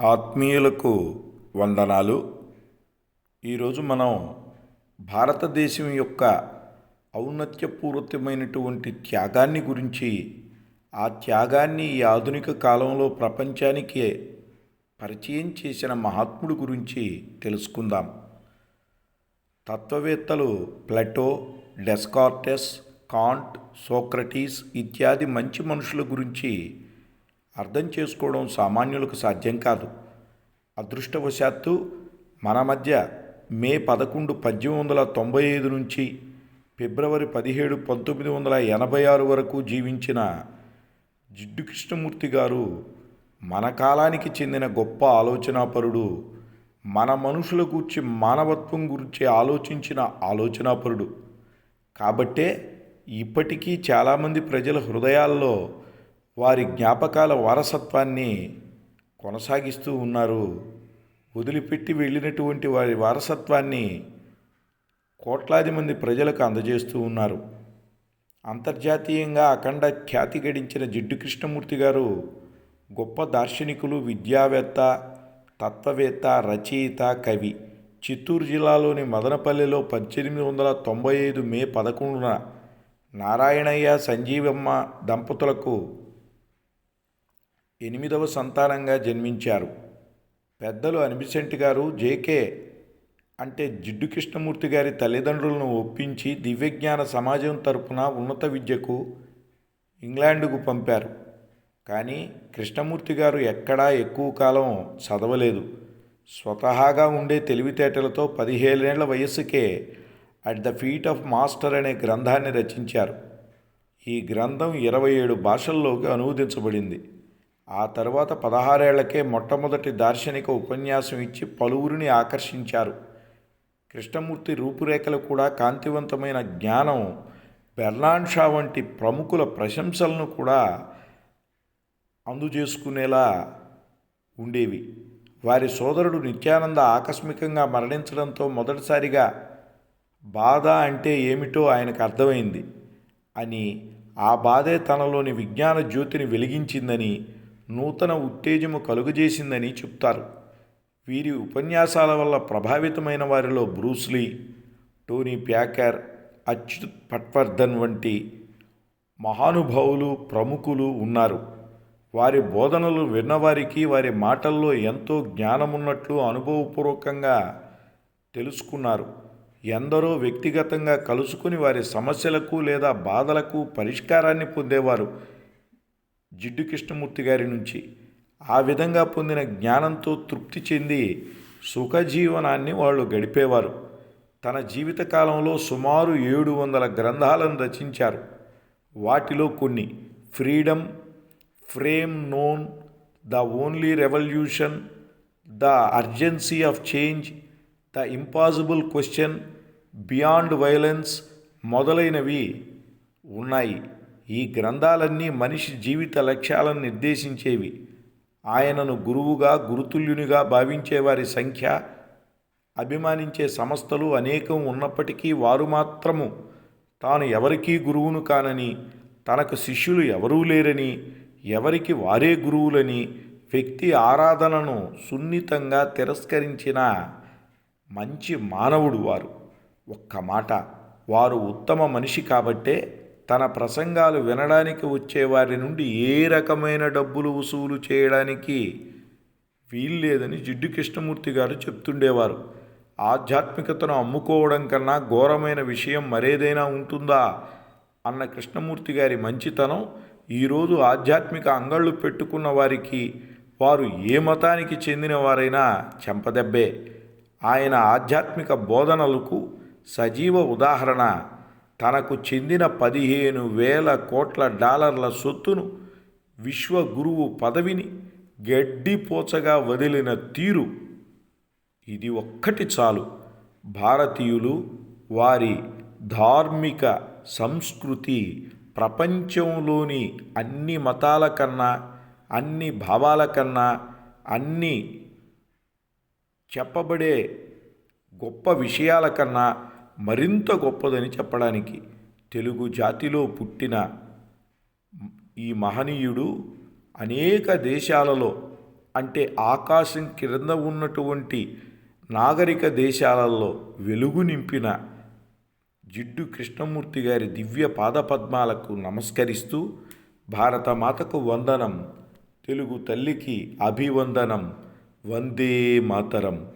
ఆత్మీయులకు వందనాలు. ఈరోజు మనం భారతదేశం యొక్క ఔన్నత్యపూరితమైనటువంటి త్యాగాన్ని గురించి ఆ త్యాగాన్ని ఈ ఆధునిక కాలంలో ప్రపంచానికి పరిచయం చేసిన మహాత్ముడు గురించి తెలుసుకుందాం. తత్వవేత్తలు ప్లటో డెస్కార్టెస్ కాంట్ సోక్రటీస్ ఇత్యాది మంచి మనుషుల గురించి అర్థం చేసుకోవడం సామాన్యులకు సాధ్యం కాదు. అదృష్టవశాత్తు మన మధ్య మే పదకొండు పద్దెనిమిది వందల తొంభై ఐదు నుంచి ఫిబ్రవరి పదిహేడు పంతొమ్మిది వందల ఎనభై ఆరు వరకు జీవించిన జిడ్డు కృష్ణమూర్తి గారు మన కాలానికి చెందిన గొప్ప ఆలోచనాపరుడు మన మనుషుల గురించి మానవత్వం గురించి ఆలోచించిన ఆలోచనాపరుడు. కాబట్టే ఇప్పటికీ చాలామంది ప్రజల హృదయాల్లో వారి జ్ఞాపకాల వారసత్వాన్ని కొనసాగిస్తూ ఉన్నారు. వదిలిపెట్టి వెళ్ళినటువంటి వారి వారసత్వాన్ని కోట్లాది మంది ప్రజలకు అందజేస్తూ ఉన్నారు. అంతర్జాతీయంగా అఖండ ఖ్యాతి గడించిన జిడ్డు కృష్ణమూర్తి గారు గొప్ప దార్శనికులు విద్యావేత్త తత్వవేత్త రచయిత కవి. చిత్తూరు జిల్లాలోని మదనపల్లిలో పద్దెనిమిది వందల తొంభై ఐదు మే పదకొండున నారాయణయ్య సంజీవమ్మ దంపతులకు ఎనిమిదవ సంతానంగా జన్మించారు. పెద్దలు అనిబిసెంట్ గారు జేకే అంటే జిడ్డు కృష్ణమూర్తి గారి తల్లిదండ్రులను ఒప్పించి దివ్యజ్ఞాన సమాజం తరపున ఉన్నత విద్యకు ఇంగ్లాండుకు పంపారు. కానీ కృష్ణమూర్తి గారు ఎక్కడా ఎక్కువ కాలం చదవలేదు. స్వతహాగా ఉండే తెలివితేటలతో పదిహేనేళ్ళ వయస్సుకే at the feet of master అనే గ్రంథాన్ని రచించారు. ఈ గ్రంథం ఇరవై ఏడు భాషల్లోకి అనువదించబడింది. ఆ తర్వాత పదహారేళ్ళకే మొట్టమొదటి దార్శనిక ఉపన్యాసం ఇచ్చి పలువురిని ఆకర్షించారు. కృష్ణమూర్తి రూపురేఖలు కూడా కాంతివంతమైన జ్ఞానం బెర్లాన్ షా వంటి ప్రముఖుల ప్రశంసలను కూడా అందుచేసుకునేలా ఉండేవి. వారి సోదరుడు నిత్యానంద ఆకస్మికంగా మరణించడంతో మొదటిసారిగా బాధ అంటే ఏమిటో ఆయనకు అర్థమైంది. అని ఆ బాధే తనలోని విజ్ఞాన జ్యోతిని వెలిగించిందని నూతన ఉత్తేజము కలుగజేసిందని చెప్తారు. వీరి ఉపన్యాసాల వల్ల ప్రభావితమైన వారిలో Bruce Lee Tony Packer Achyut Patwardhan వంటి మహానుభావులు ప్రముఖులు ఉన్నారు. వారి బోధనలు విన్నవారికి వారి మాటల్లో ఎంతో జ్ఞానమున్నట్లు అనుభవపూర్వకంగా తెలుసుకున్నారు. ఎందరో వ్యక్తిగతంగా కలుసుకుని వారి సమస్యలకు లేదా బాధలకు పరిష్కారాన్ని పొందేవారు. జిడ్డు కృష్ణమూర్తి గారి నుంచి ఆ విధంగా పొందిన జ్ఞానంతో తృప్తి చెంది సుఖజీవనాన్ని వాళ్ళు గడిపేవారు. తన జీవితకాలంలో సుమారు ఏడు వందల గ్రంథాలను రచించారు. వాటిలో కొన్ని freedom from known the only revolution the urgency of change the impossible question beyond violence మొదలైనవి ఉన్నాయి. ఈ గ్రంథాలన్నీ మనిషి జీవిత లక్ష్యాలను నిర్దేశించేవి. ఆయనను గురువుగా గురుతుల్యునిగా భావించేవారి సంఖ్య అభిమానించే సంస్థలు అనేకం ఉన్నప్పటికీ వారు మాత్రము తాను ఎవరికీ గురువును కానని తనకు శిష్యులు ఎవరూ లేరని ఎవరికి వారే గురువులని వ్యక్తి ఆరాధనను సున్నితంగా తిరస్కరించిన మంచి మానవుడు వారు. ఒక్క మాట వారు ఉత్తమ మనిషి కాబట్టే తన ప్రసంగాలు వినడానికి వచ్చే వారి నుండి ఏ రకమైన డబ్బులు వసూలు చేయడానికి వీల్లేదని జిడ్డు కృష్ణమూర్తి గారు చెప్తుండేవారు. ఆధ్యాత్మికతను అమ్ముకోవడం కన్నా ఘోరమైన విషయం మరేదైనా ఉంటుందా? అన్న కృష్ణమూర్తి గారి మంచితనం ఈరోజు ఆధ్యాత్మిక అంగళ్ళు పెట్టుకున్న వారికి వారు ఏ మతానికి చెందిన వారైనా చెంపదెబ్బే. ఆయన ఆధ్యాత్మిక బోధనలకు సజీవ ఉదాహరణ. తనకు చెందిన పదిహేను వేల కోట్ల డాలర్ల సొత్తును విశ్వగురువు పదవిని గడ్డిపోచగా వదిలిన తీరు. ఇది ఒక్కటి చాలు. భారతీయులు వారి ధార్మిక సంస్కృతి ప్రపంచంలోని అన్ని మతాల కన్నా అన్ని భావాల కన్నా అన్ని చెప్పబడే గొప్ప విషయాల కన్నా మరింత గొప్పదని చెప్పడానికి తెలుగు జాతిలో పుట్టిన ఈ మహనీయుడు అనేక దేశాలలో అంటే ఆకాశం క్రింద ఉన్నటువంటి నాగరిక దేశాలలో వెలుగు నింపిన జిడ్డు కృష్ణమూర్తి గారి దివ్య పాదపద్మాలకు నమస్కరిస్తూ భారతమాతకు వందనం తెలుగు తల్లికి అభివందనం వందే మాతరం.